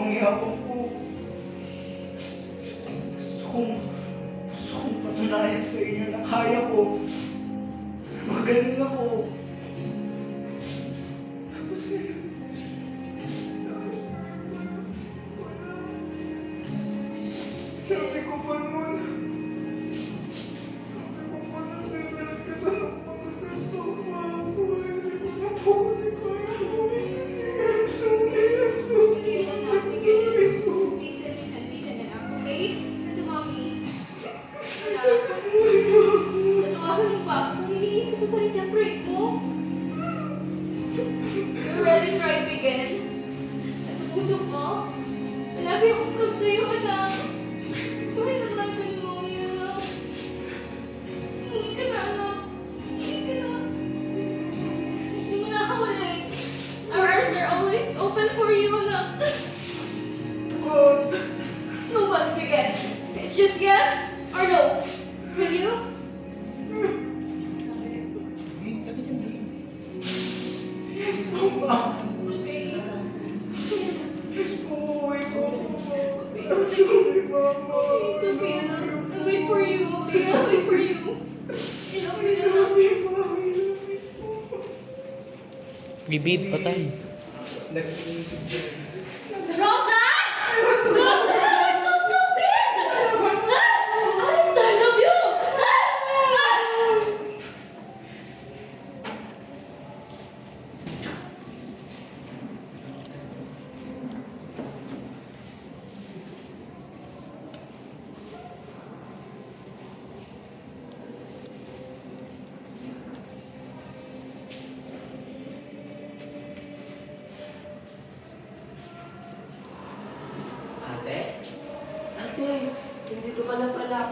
pangyayapang ko. Gusto kong, gusto kong patunayan sa inyo na kaya ko. Magaling ako. It's okay, I'll, I'll wait for you, okay? I'll wait for you. Ilang na lang. Bibib, patay. Rosa! Rosa!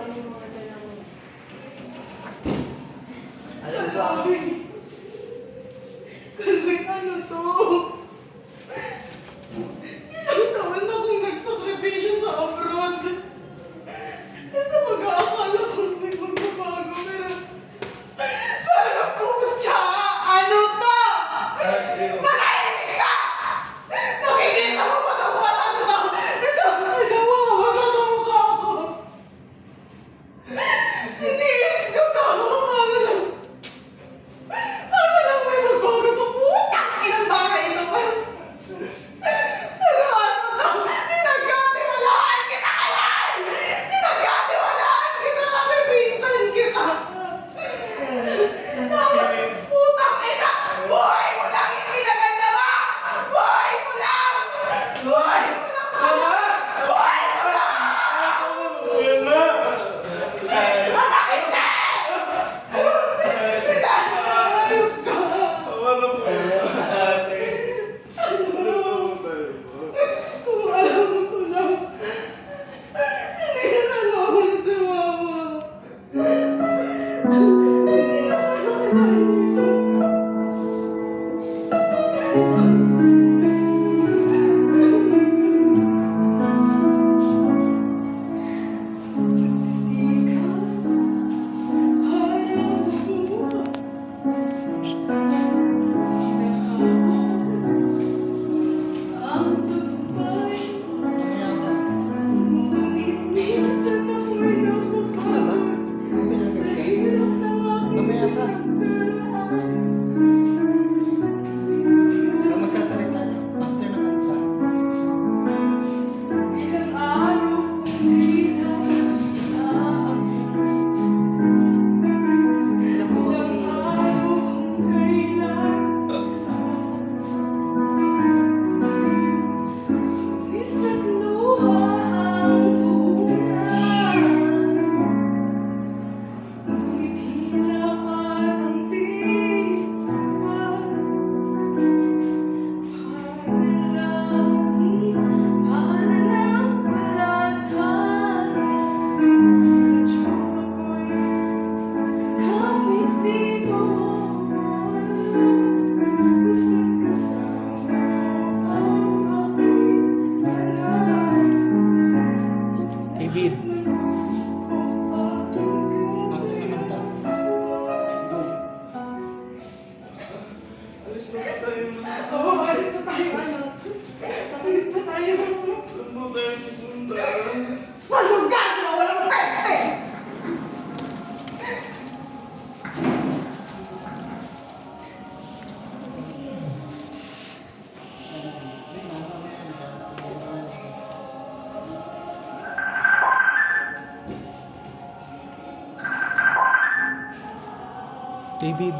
Amém. टीबी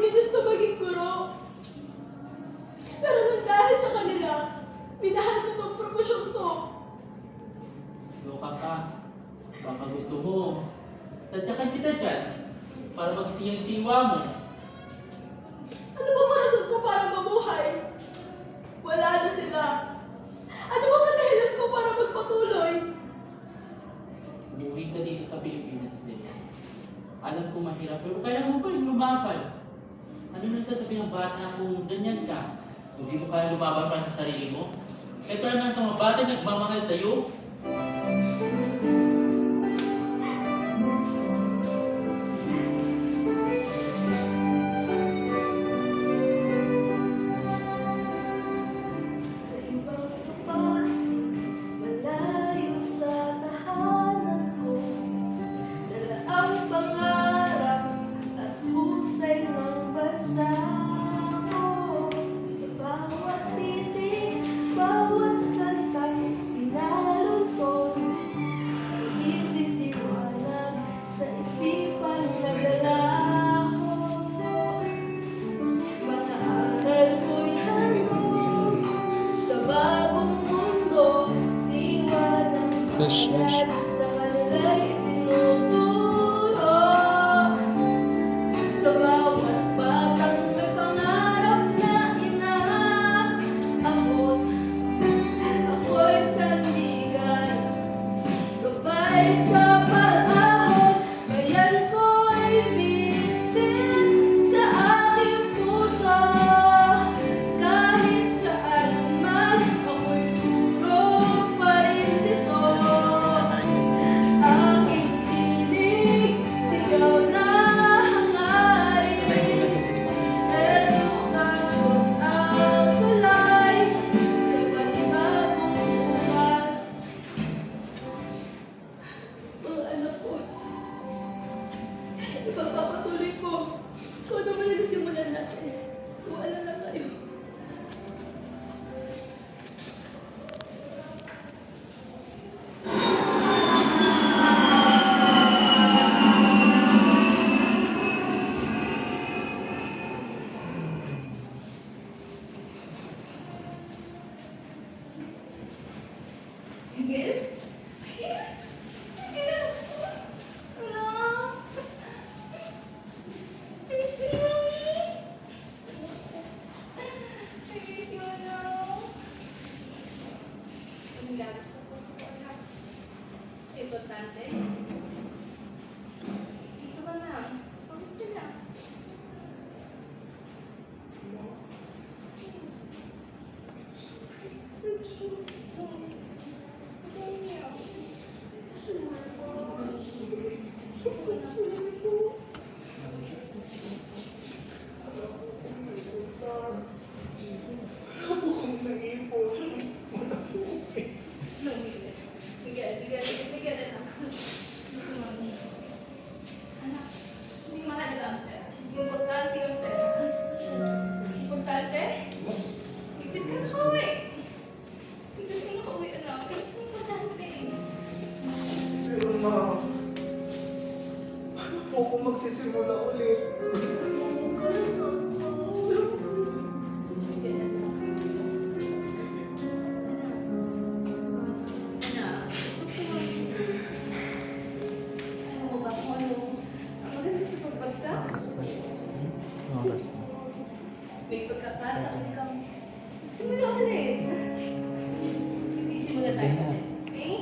ko ginusto maging guro. Pero nang dahil sa kanila, minahal ko tong profesyon to. Loka ka. Baka gusto mo. Tadyakan kita dyan para magising yung tiwa mo. Ano ba marason ko para mabuhay? Wala na sila. Ano ba madahilan ko para magpatuloy? Umuwi ka dito sa Pilipinas, Delia. Alam ko mahirap, pero kailangan mo pa rin lumaban. Ano nang sasabihin ng bata kung ganyan ka? Hindi mo pa lumaban para sa sarili mo? Kaya nang sa mga bata nagmamahal sa'yo, Deus. bata ikaw. Simula ulit. Sisimula tayo ulit. Okay?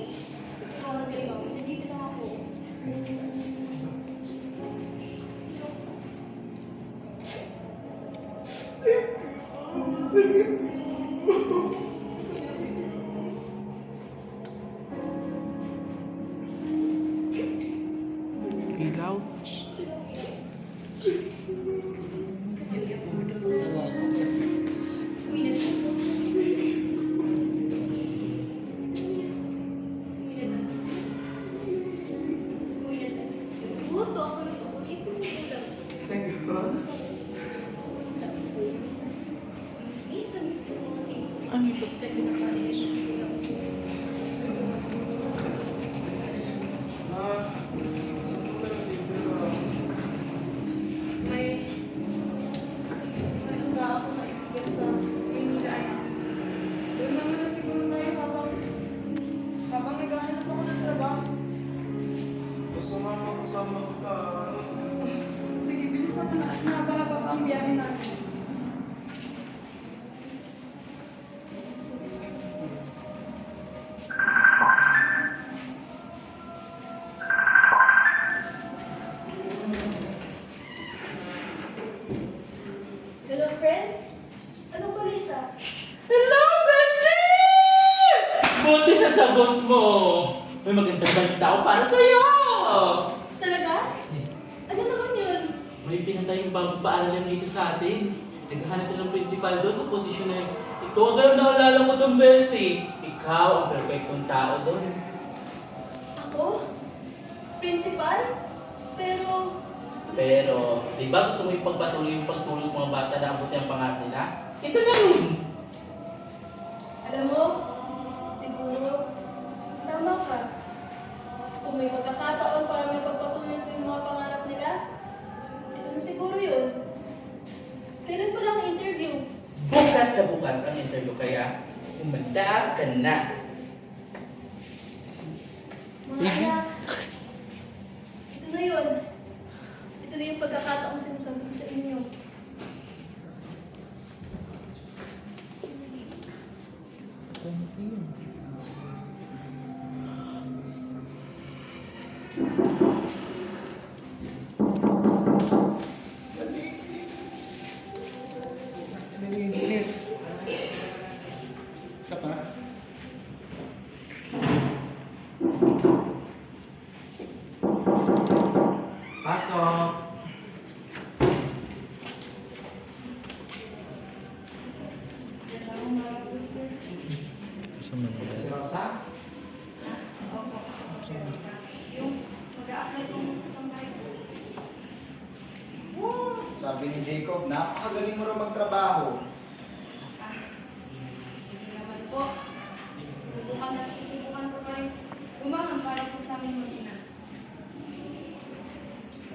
আমি তো Naghahanap sila ng principal doon sa posisyon na yun. Ikaw daw ang naalala ko doon, bestie. Ikaw ang perfectong tao doon. Ako? Principal? Pero... Pero, di ba gusto mo ipagpatuloy yung pagtulong sa mga bata na ang ang pangarap nila? Ito na yun! And that.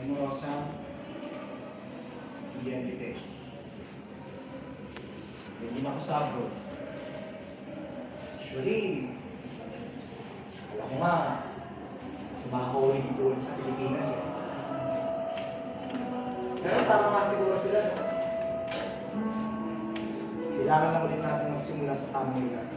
numerosa identity. Hindi na ako sabro. Actually, alam ko nga, tumakawin dito sa Pilipinas eh. Pero tama nga siguro sila. Kailangan na ulit natin magsimula sa tamang lugar.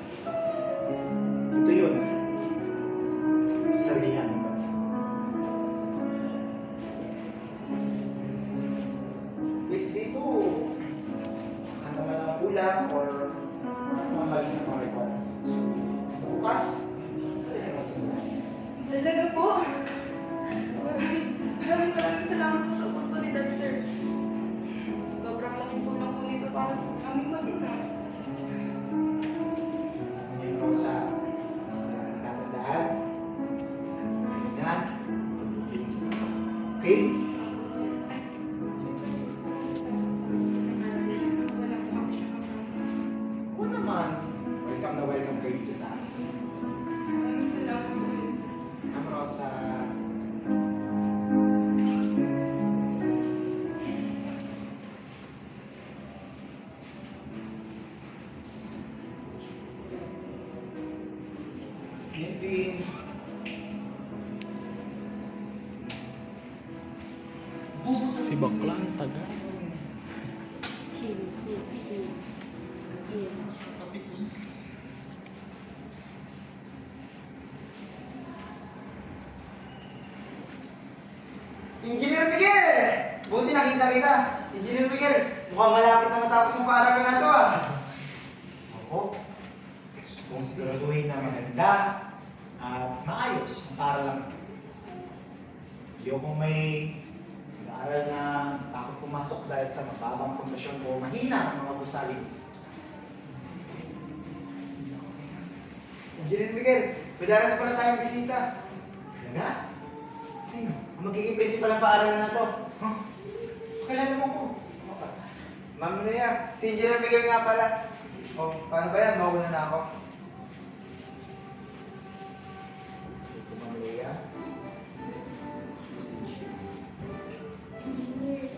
kita kita. Engineer Miguel, mukhang malapit na matapos ang paaralan na to ah. Ako, gusto kong siguraduhin na maganda at maayos ang paaralan. Ayokong may nag-aaral na takot pumasok dahil sa mababang pundasyon ko, mahina ang mga kusalin. Engineer Miguel, may darating pala tayong bisita. Talaga? Sino? Ang magiging principal ng paaralan na to. Huh? Pakilala mo ko. Ma'am Lea, si Engineer Miguel nga pala. Oh, paano ba yan? Mauna na ako. Ito Maria? Engineer,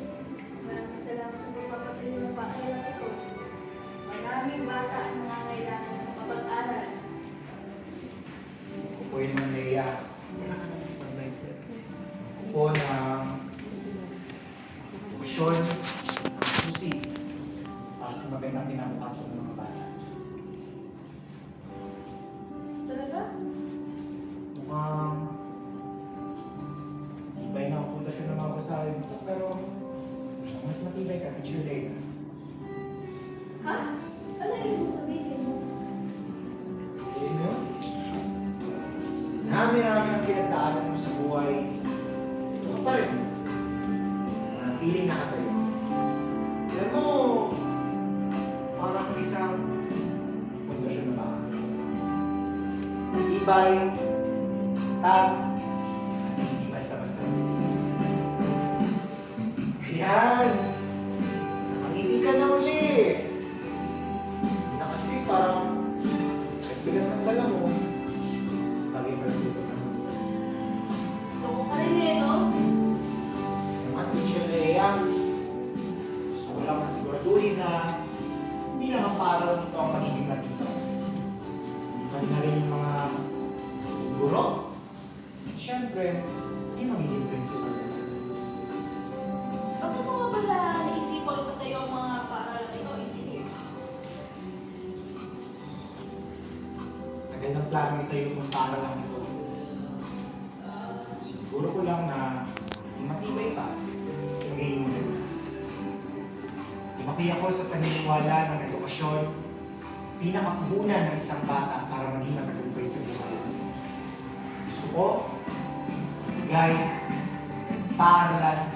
maraming salamat sa pagpapatuloy ng pakialam ito. Maraming bata ang nangangailangan ng kapag-aral. Ako po yung destroyed. by Tag principal na. Bakit mo nga pala ipatayo ang mga paaralan ito, engineer? Tagal ng plano paral lang ito. Siguro ko lang na matibay pa sa maganda. Lumaki ako sa paniniwala ng edukasyon, pinakakunan ng isang bata para maging matagumpay sa buhay. Gusto ko, bigay, paaralan para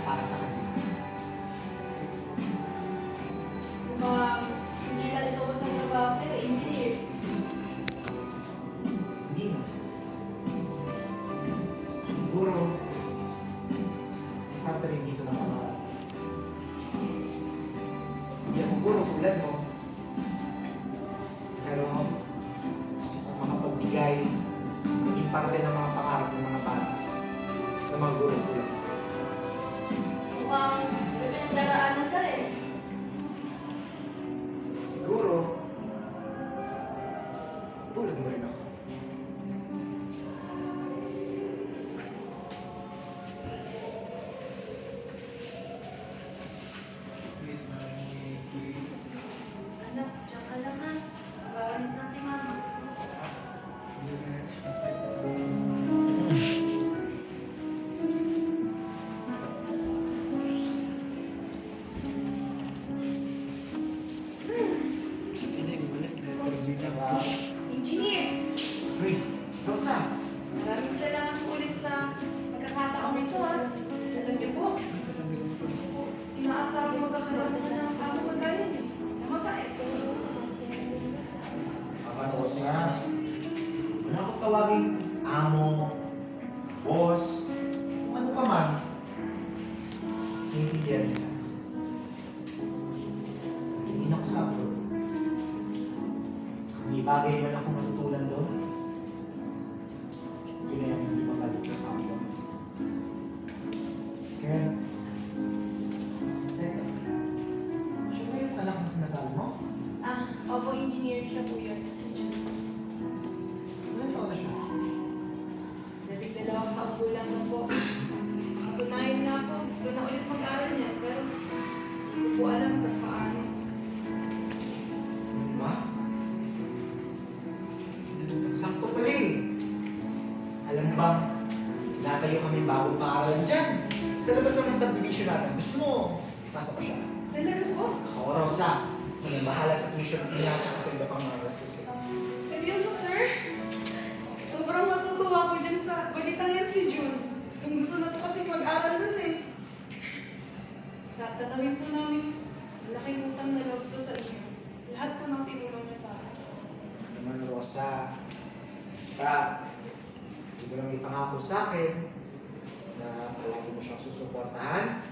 Naiintindihan nila. Abroad. Kung may bagay man bang, natayo kami bagong paaralan dyan. Sa labas naman ng subdivision natin. Gusto mo, pasok ko siya. Talaga po? Ako, Rosa. Ako yung bahala sa tuition fee niya at sa iba pang mga gastusin. Seryoso, sir? Sobrang matutuwa ko dyan sa balitang yan si June. Gustong gusto na po kasi mag-aral nun eh. Tatanawin po namin lahat po ng tinulong niya sa akin. naman Rosa, basta, hindi mo lang ipangako sa akin na palagi mo siyang susuportahan,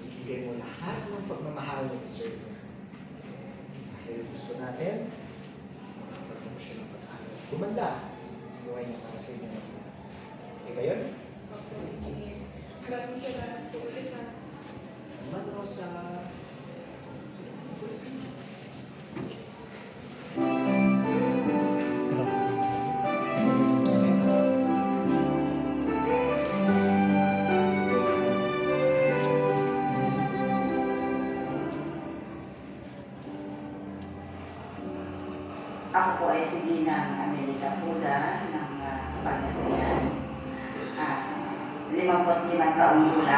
ibigay mo lahat ng pagmamahal na deserve niya. Dahil gusto natin, makapagod mo siya ng pag-aaral. Gumanda, buhay niya para sa inyo. Okay ba yun? Opo, engineer. Maraming salamat po ulit ha. Naman Rosa. Sige. Ako ay si Ginang America Puda ng uh, Pagkasiyan. Uh, 55 taong gulang.